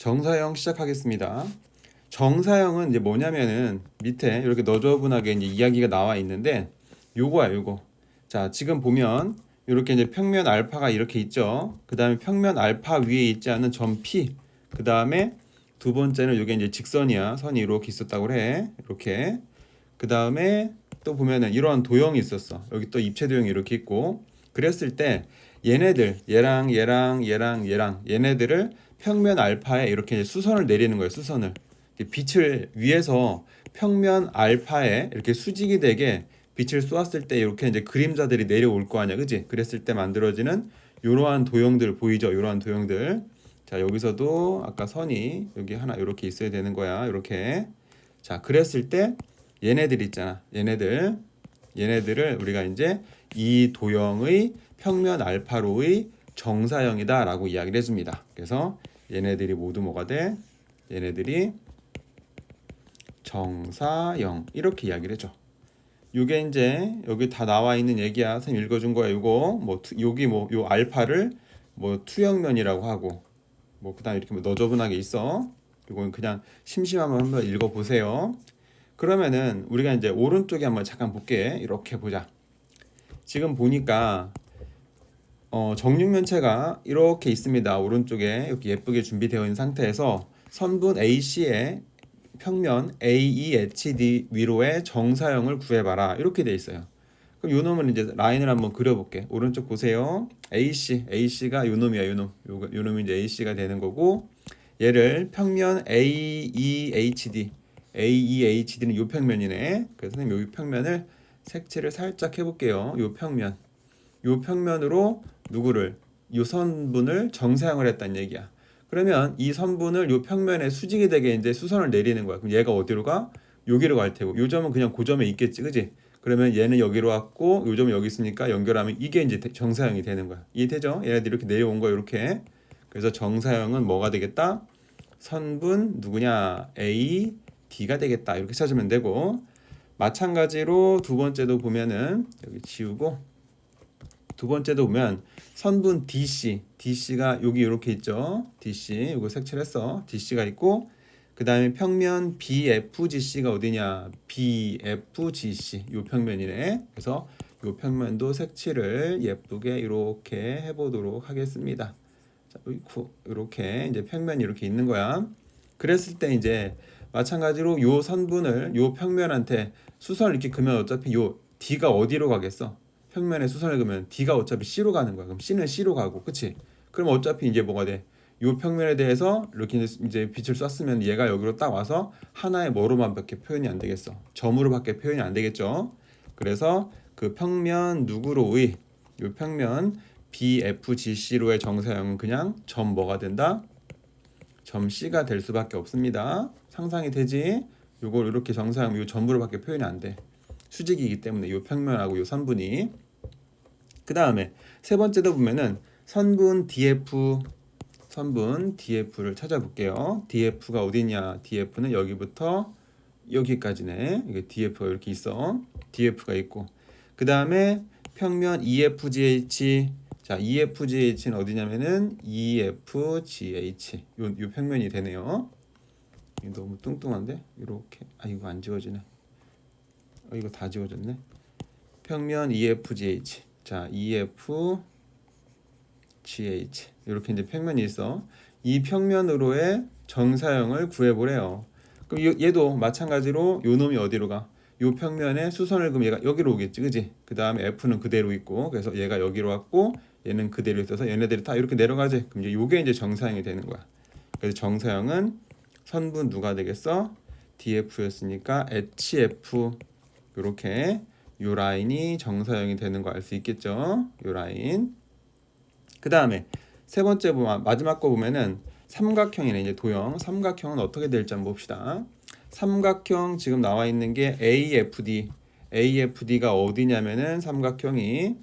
정사형 시작하겠습니다. 정사형은 이제 뭐냐면은 밑에 이렇게 너저분하게 이제 이야기가 나와 있는데 요거야 요거. 자 지금 보면 이렇게 이제 평면 알파가 이렇게 있죠. 그 다음에 평면 알파 위에 있지 않은 점 P. 그 다음에 두 번째는 이게 이제 직선이야. 선이 이렇게 있었다고 그래. 이렇게. 그 다음에 또 보면은 이러한 도형이 있었어. 여기 또 입체 도형이 이렇게 있고. 그랬을 때 얘네들 얘랑 얘랑 얘랑 얘랑 얘네들을 평면 알파에 이렇게 수선을 내리는 거예요. 수선을. 빛을 위에서 평면 알파에 이렇게 수직이 되게 빛을 쏘았을 때 이렇게 이제 그림자들이 내려올 거 아니야, 그지? 그랬을 때 만들어지는 이러한 도형들 보이죠? 이러한 도형들. 자 여기서도 아까 선이 여기 하나 이렇게 있어야 되는 거야, 이렇게. 자 그랬을 때 얘네들 있잖아, 얘네들, 얘네들을 우리가 이제 이 도형의 평면 알파로의 정사형이다라고 이야기를 해줍니다. 그래서 얘네들이 모두 뭐가 돼? 얘네들이 정사형 이렇게 이야기를 해줘. 요게 이제 여기 다 나와 있는 얘기야. 선생님 읽어준 거야. 요거 뭐 투- 여기 뭐 요 알파를 뭐 투영면이라고 하고 뭐 그다음 이렇게 뭐 너저분하게 있어. 이건 그냥 심심하면 한번 읽어보세요. 그러면은 우리가 이제 오른쪽에 한번 잠깐 볼게. 이렇게 보자. 지금 보니까 어, 정육면체가 이렇게 있습니다. 오른쪽에 이렇게 예쁘게 준비되어 있는 상태에서 선분 AC의 평면 AEHD 위로의 정사형을 구해봐라 이렇게 돼 있어요. 그럼 요 놈을 이제 라인을 한번 그려볼게. 오른쪽 보세요. AC, AC가 요 놈이야, 요 놈. 요, 요 놈이 이제 AC가 되는 거고 얘를 평면 AEHD, AEHD는 요 평면이네. 그래서 선생님 요 평면을 색칠을 살짝 해볼게요. 요 평면, 요 평면으로 누구를 요 선분을 정사형을 했다는 얘기야. 그러면 이 선분을 요 평면에 수직이 되게 이제 수선을 내리는 거야. 그럼 얘가 어디로 가? 여기로 갈 테고. 요 점은 그냥 그 점에 있겠지, 그지? 그러면 얘는 여기로 왔고 요 점은 여기 있으니까 연결하면 이게 이제 대- 정사형이 되는 거야. 이해되죠? 얘네들 이렇게 내려온 거야, 이렇게. 그래서 정사형은 뭐가 되겠다? 선분 누구냐? A, D가 되겠다. 이렇게 찾으면 되고 마찬가지로 두 번째도 보면은 여기 지우고 두 번째도 보면 선분 DC, DC가 여기 이렇게 있죠. DC 이거 색칠했어. DC가 있고 그 다음에 평면 BFGC가 어디냐? BFGC 요 평면이네. 그래서 요 평면도 색칠을 예쁘게 이렇게 해보도록 하겠습니다. 자, 이렇게 이제 평면이 이렇게 있는 거야. 그랬을 때 이제 마찬가지로 요 선분을 요 평면한테 수선을 이렇게 그면 어차피 요 D가 어디로 가겠어? 평면에 수선을 그으면 D가 어차피 C로 가는 거야. 그럼 C는 C로 가고, 그치? 그럼 어차피 이제 뭐가 돼? 요 평면에 대해서 이렇게 이제 빛을 쐈으면 얘가 여기로 딱 와서 하나의 뭐로만 밖에 표현이 안 되겠어. 점으로 밖에 표현이 안 되겠죠. 그래서 그 평면 누구로의 요 평면 BFGC로의 정사형은 그냥 점 뭐가 된다? 점 C가 될 수밖에 없습니다. 상상이 되지? 요걸 이렇게 정사형 요 점으로 밖에 표현이 안 돼. 수직이기 때문에 요 평면하고 요 선분이 그 다음에 세 번째도 보면은 선분 DF 선분 DF를 찾아볼게요. DF가 어디냐? DF는 여기부터 여기까지네. 이게 DF가 이렇게 있어. DF가 있고 그 다음에 평면 EFGH 자 EFGH는 어디냐면은 EFGH 요, 요 평면이 되네요. 너무 뚱뚱한데 이렇게 아 이거 안 지워지네. 어, 이거 다 지워졌네. 평면 EFGH. 자, EFGH. 이렇게 이제 평면이 있어. 이 평면으로의 정사형을 구해보래요. 그럼 이- 얘도 마찬가지로 요 놈이 어디로 가? 요 평면에 수선을 그럼 얘가 여기로 오겠지, 그지? 그 다음에 F는 그대로 있고, 그래서 얘가 여기로 왔고, 얘는 그대로 있어서 얘네들이 다 이렇게 내려가지. 그럼 이제 요게 이제 정사형이 되는 거야. 그래서 정사형은 선분 누가 되겠어? DF였으니까 HF 이렇게 요 라인이 정사형이 되는 거 알 수 있겠죠? 요 라인. 그 다음에 세 번째 마지막 거 보면은 삼각형이네 이제 도형. 삼각형은 어떻게 될지 한번 봅시다. 삼각형 지금 나와 있는 게 AFD. AFD가 어디냐면은 삼각형이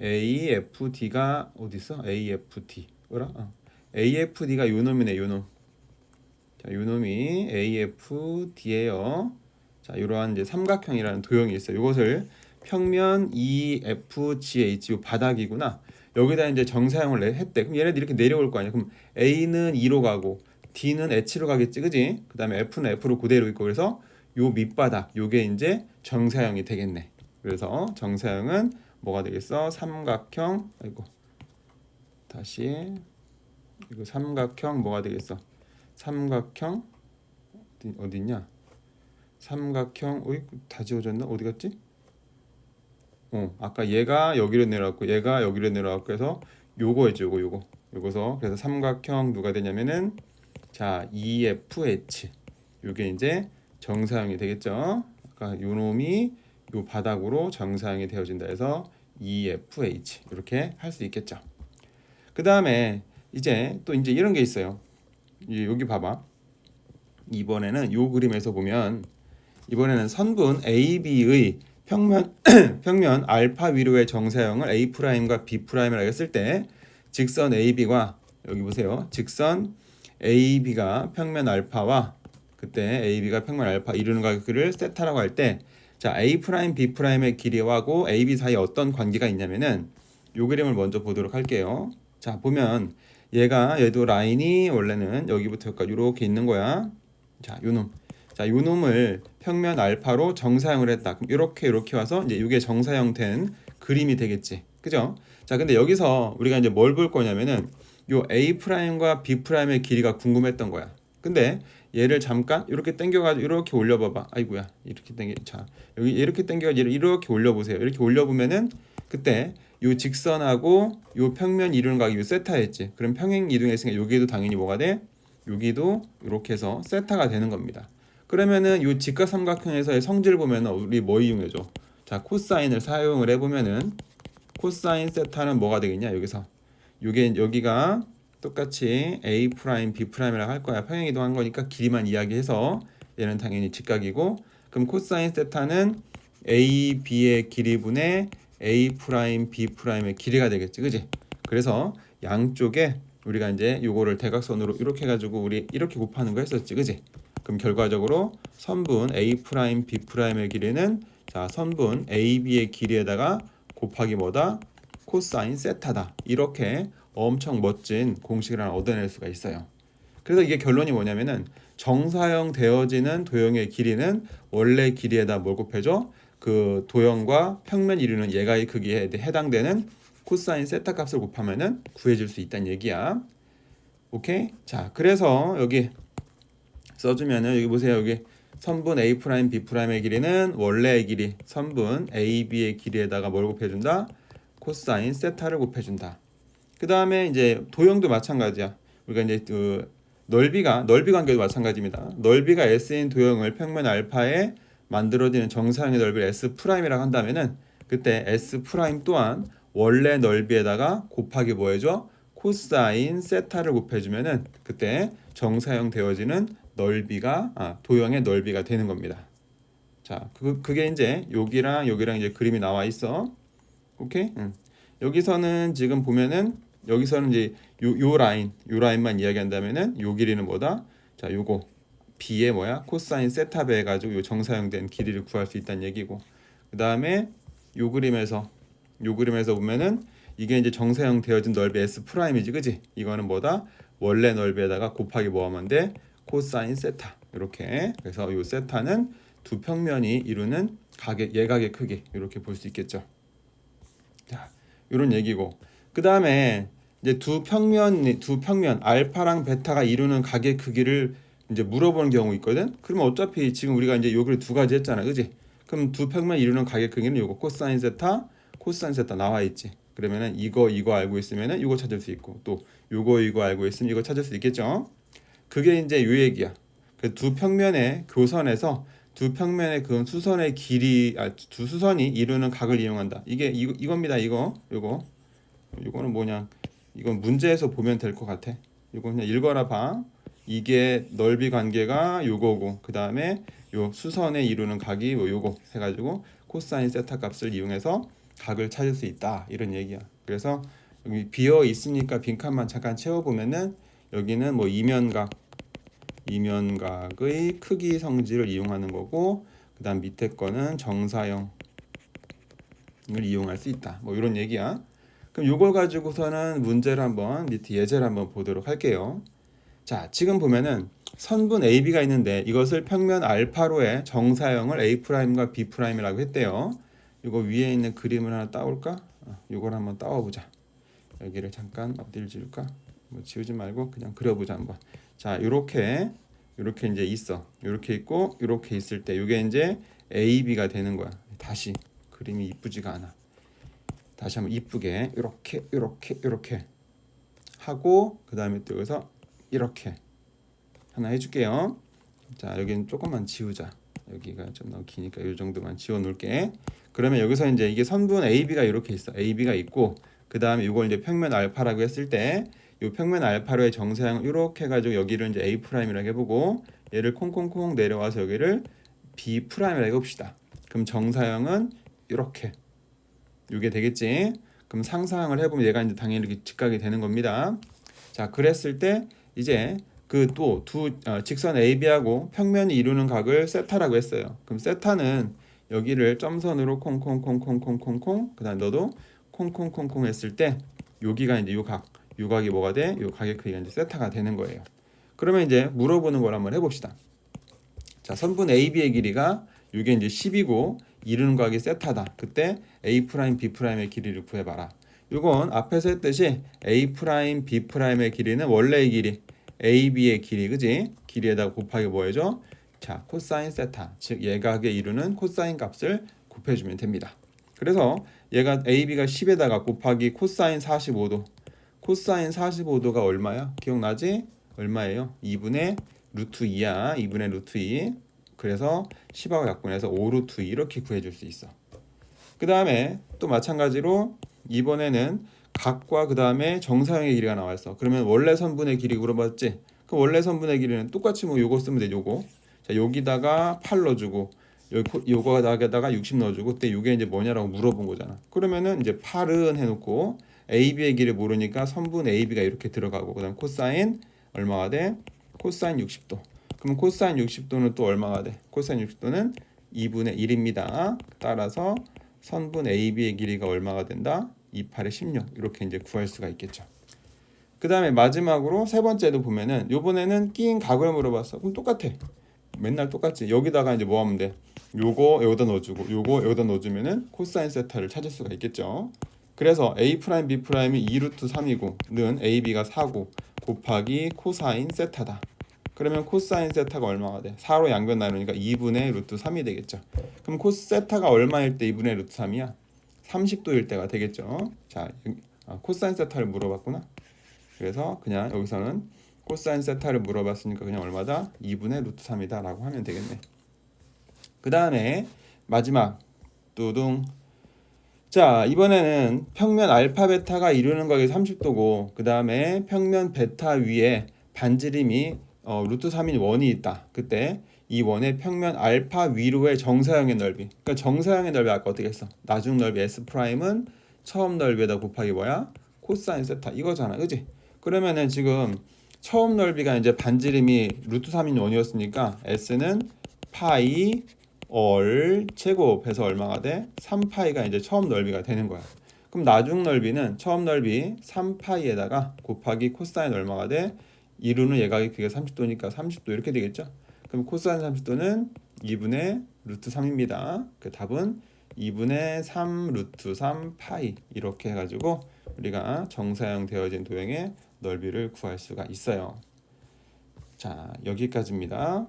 AFD가 어디 있어? AFD. 뭐라? 어. AFD가 요 놈이네 요 놈. 자, 요 놈이 AFD예요. 자, 이러한 이제 삼각형이라는 도형이 있어요. 이것을 평면 EFGH 요 바닥이구나. 여기다 이제 정사형을 내- 했대. 그럼 얘네들 이렇게 내려올 거 아니야. 그럼 A는 2로 가고 D는 H로 가겠지, 그지? 그 다음에 F는 F로 그대로 있고 그래서 요 밑바닥 요게 이제 정사형이 되겠네. 그래서 정사형은 뭐가 되겠어? 삼각형 아이고 다시 이거 삼각형 뭐가 되겠어? 삼각형 어디 어디냐? 삼각형 어이 다 지워졌나? 어디 갔지? 어 아까 얘가 여기로 내려왔고 얘가 여기로 내려왔고 해서 요거 했죠 요거 요거 요거서 그래서 삼각형 누가 되냐면은 자 EFH 요게 이제 정사형이 되겠죠. 아까 요 놈이 요 바닥으로 정사형이 되어진다 해서 EFH 이렇게 할 수 있겠죠. 그 다음에 이제 또 이제 이런 게 있어요. 이- 여기 봐봐. 이번에는 요 그림에서 보면 이번에는 선분 AB의 평면 평면 알파 위로의 정사형을 A 프라임과 B 프라임이라고 했을 때 직선 AB가 여기 보세요. 직선 AB가 평면 알파와 그때 AB가 평면 알파 이루는 각을 세타라고 할 때 자 A 프라임 B 프라임의 길이하고 AB 사이에 어떤 관계가 있냐면은 요 그림을 먼저 보도록 할게요. 자 보면 얘가 얘도 라인이 원래는 여기부터 여기까지 이렇게 있는 거야. 자 요놈 자 요 놈을 평면 알파로 정사형을 했다. 그럼 이렇게 이렇게 와서 이제 이게 정사형 된 그림이 되겠지. 그죠? 자 근데 여기서 우리가 이제 뭘 볼 거냐면은 요 A 프라임과 B 프라임의 길이가 궁금했던 거야. 근데 얘를 잠깐 이렇게 당겨가지고 이렇게 올려봐봐. 아이고야 이렇게 당겨. 자 여기 이렇게 당겨가지고 얘를 이렇게 올려보세요. 이렇게 올려보면은 그때 요 직선하고 요 평면 이루는 각이 요 세타였지. 그럼 평행 이동했으니까 여기도 당연히 뭐가 돼? 여기도 이렇게 해서 세타가 되는 겁니다. 그러면은 요 직각 삼각형에서의 성질 보면은 우리 뭐 이용해줘? 자 코사인을 사용을 해보면은 코사인 세타는 뭐가 되겠냐? 여기서. 요게 여기가 똑같이 A 프라임 B 프라임이라고 할 거야. 평행 이동한 거니까 길이만 이야기해서 얘는 당연히 직각이고 그럼 코사인 세타는 A B의 길이분의 A 프라임 B 프라임의 길이가 되겠지. 그지? 그래서 양쪽에 우리가 이제 요거를 대각선으로 이렇게 해 가지고 우리 이렇게 곱하는 거 했었지. 그지 그럼 결과적으로 선분 A 프라임 B 프라임의 길이는 자 선분 AB의 길이에다가 곱하기 뭐다 코사인 세타다 이렇게 엄청 멋진 공식을 하나 얻어낼 수가 있어요. 그래서 이게 결론이 뭐냐면은 정사형 되어지는 도형의 길이는 원래 길이에다 뭘 곱해줘? 그 도형과 평면 이루는 얘가의 크기에 해당되는 코사인 세타 값을 곱하면은 구해질 수 있다는 얘기야. 오케이? 자, 그래서 여기 써주면은 여기 보세요. 여기 선분 A 프라임 B 프라임의 길이는 원래의 길이 선분 AB의 길이에다가 뭘 곱해준다? 코사인 세타를 곱해준다. 그 다음에 이제 도형도 마찬가지야. 우리가 이제 그 넓이가 넓이 관계도 마찬가지입니다. 넓이가 S인 도형을 평면 알파에 만들어지는 정사형의 넓이를 S 프라임이라고 한다면은 그때 S 프라임 또한 원래 넓이에다가 곱하기 뭐 해줘? 코사인 세타를 곱해주면은 그때 정사형 되어지는 넓이가 아, 도형의 넓이가 되는 겁니다. 자, 그 그게 이제 여기랑 여기랑 이제 그림이 나와 있어. 오케이? 응. 여기서는 지금 보면은 여기서는 이제 요, 요 라인, 요 라인만 이야기한다면은 요 길이는 뭐다? 자, 요거 b의 뭐야? 코사인 세타베 해가지고 요 정사형 된 길이를 구할 수 있다는 얘기고 그 다음에 요 그림에서 요 그림에서 보면은 이게 이제 정사형 되어진 넓이 s 프라임이지, 그지? 이거는 뭐다? 원래 넓이에다가 곱하기 뭐 하면 돼? 코사인 세타 이렇게 그래서 요 세타는 두 평면이 이루는 각의 예각의 크기 이렇게 볼 수 있겠죠. 자, 이런 얘기고 그 다음에 이제 두 평면 두 평면 알파랑 베타가 이루는 각의 크기를 이제 물어보는 경우 있거든. 그러면 어차피 지금 우리가 이제 여기를 두 가지 했잖아, 그지? 그럼 두 평면 이루는 각의 크기는 요거 코사인 세타, 코사인 세타 나와 있지. 그러면은 이거 이거 알고 있으면은 이거 찾을 수 있고 또 요거 이거 알고 있으면 이거 찾을 수 있겠죠. 그게 이제 요 얘기야. 그 두 평면의 교선에서 두 평면의 그 수선의 길이 아, 두 수선이 이루는 각을 이용한다. 이게 이거 이겁니다. 이거 요거 이거는 뭐냐? 이건 문제에서 보면 될 것 같아. 이거 그냥 읽어라 봐. 이게 넓이 관계가 요거고 그 다음에 요 수선에 이루는 각이 뭐 요거 해가지고 코사인 세타 값을 이용해서 각을 찾을 수 있다 이런 얘기야. 그래서 여기 비어 있으니까 빈칸만 잠깐 채워보면은 여기는 뭐 이면각 이면각의 크기 성질을 이용하는 거고 그 다음 밑에 거는 정사형을 이용할 수 있다. 뭐 이런 얘기야. 그럼 이걸 가지고서는 문제를 한번 밑에 예제를 한번 보도록 할게요. 자, 지금 보면은 선분 AB가 있는데 이것을 평면 알파로의 정사형을 A 프라임과 B 프라임이라고 했대요. 이거 위에 있는 그림을 하나 따올까? 어, 이걸 한번 따와보자. 여기를 잠깐 어디를 지울까? 뭐 지우지 말고 그냥 그려보자 한번. 자, 이렇게 이렇게 이제 있어. 이렇게 있고 이렇게 있을 때 이게 이제 AB가 되는 거야. 다시 그림이 이쁘지가 않아. 다시 한번 이쁘게 이렇게 이렇게 이렇게 하고 그 다음에 또 여기서 이렇게 하나 해 줄게요. 자 여기는 조금만 지우자. 여기가 좀 너무 기니까 이 정도만 지워 놓을게. 그러면 여기서 이제 이게 선분 AB가 이렇게 있어. AB가 있고 그 다음에 이걸 이제 평면 알파라고 했을 때 이 평면 알파로의 정사형을 이렇게 해가지고 여기를 이제 A 프라임이라고 해보고 얘를 콩콩콩 내려와서 여기를 B 프라임이라고 해봅시다. 그럼 정사형은 이렇게 이게 되겠지. 그럼 상상을 해보면 얘가 이제 당연히 이렇게 직각이 되는 겁니다. 자, 그랬을 때 이제 그 또두 어, 직선 AB하고 평면이 이루는 각을 세타라고 했어요. 그럼 세타는 여기를 점선으로 콩콩콩콩콩콩콩 그다음 너도 콩콩콩콩 했을 때 여기가 이제 요 각, 요 각이 뭐가 돼? 요 각의 크기가 이제 세타가 되는 거예요. 그러면 이제 물어보는 걸 한번 해봅시다. 자, 선분 AB의 길이가 이게 이제 10이고 이루는 각이 세타다. 그때 A 프라임 B 프라임의 길이를 구해봐라. 이건 앞에서 했듯이 A 프라임 B 프라임의 길이는 원래의 길이 AB의 길이 그지? 길이에다가 곱하기 뭐 해줘? 자, 코사인 세타 즉 예각의 이루는 코사인 값을 곱해주면 됩니다. 그래서 얘가 AB가 10에다가 곱하기 코사인 45도 코사인 45도가 얼마야? 기억나지? 얼마예요? 2분의 루트 2야 2분의 루트 2 그래서 10하고 약분해서 5루트 2 이렇게 구해줄 수 있어. 그 다음에 또 마찬가지로 이번에는 각과 그 다음에 정사형의 길이가 나왔어. 그러면 원래 선분의 길이 물어봤지? 그 원래 선분의 길이는 똑같이 뭐 요거 쓰면 돼. 요거. 자 여기다가 8 넣어주고 여기 코- 요거다가 60 넣어주고 그때 요게 이제 뭐냐라고 물어본 거잖아. 그러면은 이제 8은 해놓고 AB의 길을 모르니까 선분 AB가 이렇게 들어가고 그다음 코사인 얼마가 돼? 코사인 60도. 그럼 코사인 60도는 또 얼마가 돼? 코사인 60도는 2분의 1입니다. 따라서 선분 AB의 길이가 얼마가 된다? 28에 16 이렇게 이제 구할 수가 있겠죠. 그 다음에 마지막으로 세 번째도 보면은 요번에는 끼인 각을 물어봤어. 그럼 똑같아. 맨날 똑같지. 여기다가 이제 뭐 하면 돼? 요거 여기다 넣어주고 요거 여기다 넣어주면은 코사인 세타를 찾을 수가 있겠죠. 그래서 A 프라임 B 프라임이 2루트 3이고 는 AB가 4고 곱하기 코사인 세타다. 그러면 코사인 세타가 얼마가 돼? 4로 양변 나누니까 2분의 루트 3이 되겠죠. 그럼 코스 세타가 얼마일 때 2분의 루트 3이야? 30도일 때가 되겠죠. 자, 아, 코사인 세타를 물어봤구나. 그래서 그냥 여기서는 코사인 세타를 물어봤으니까 그냥 얼마다? 2분의 루트 3이다 라고 하면 되겠네. 그 다음에 마지막 뚜둥. 자 이번에는 평면 알파 베타가 이루는 각이 30도고 그 다음에 평면 베타 위에 반지름이 어, 루트 3인 원이 있다. 그때 이 원의 평면 알파 위로의 정사형의 넓이. 그러니까 정사형의 넓이 아까 어떻게 했어? 나중 넓이 S 프라임은 처음 넓이에다 곱하기 뭐야? 코사인 세타 이거잖아, 그지? 그러면은 지금 처음 넓이가 이제 반지름이 루트 3인 원이었으니까 S는 파이 얼 제곱해서 얼마가 돼? 3파이가 이제 처음 넓이가 되는 거야. 그럼 나중 넓이는 처음 넓이 3파이에다가 곱하기 코사인 얼마가 돼? 이루는 예각이 그게 30도니까 30도 이렇게 되겠죠? 그럼 코사인 30도는 2분의 루트 3입니다. 그 답은 2분의 3 루트 3 파이 이렇게 해가지고 우리가 정사형 되어진 도형의 넓이를 구할 수가 있어요. 자 여기까지입니다.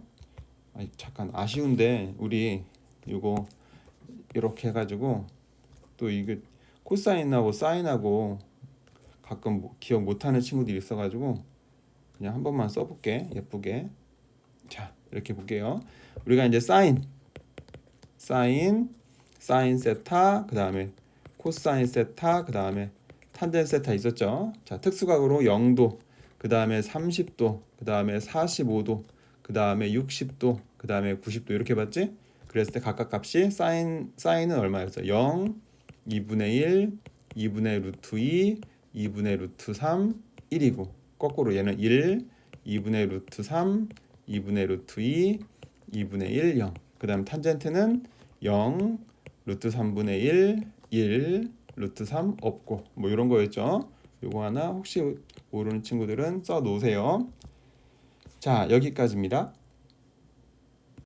아니, 잠깐 아쉬운데 우리 이거 이렇게 해가지고 또 이게 코사인하고 사인하고 가끔 뭐 기억 못하는 친구들이 있어가지고 그냥 한 번만 써볼게. 예쁘게. 자 이렇게 볼게요. 우리가 이제 사인. 사인 사인 세타 그 다음에 코사인 세타 그 다음에 탄젠 세타 있었죠? 자 특수각으로 0도 그 다음에 30도 그 다음에 45도 그 다음에 60도 그 다음에 90도 이렇게 봤지 그랬을 때 각각 값이 사인 사인은 얼마였어 0 2분의 1 2분의 루트 2 2분의 루트 3 1이고 거꾸로 얘는 1 2분의 루트 3 2분의 루트 2 2분의 1 0. 그 다음 탄젠트는 0 루트 3분의 1 1 루트 3 없고 뭐 이런 거였죠. 요거 하나 혹시 모르는 친구들은 써 놓으세요. 자, 여기까지입니다.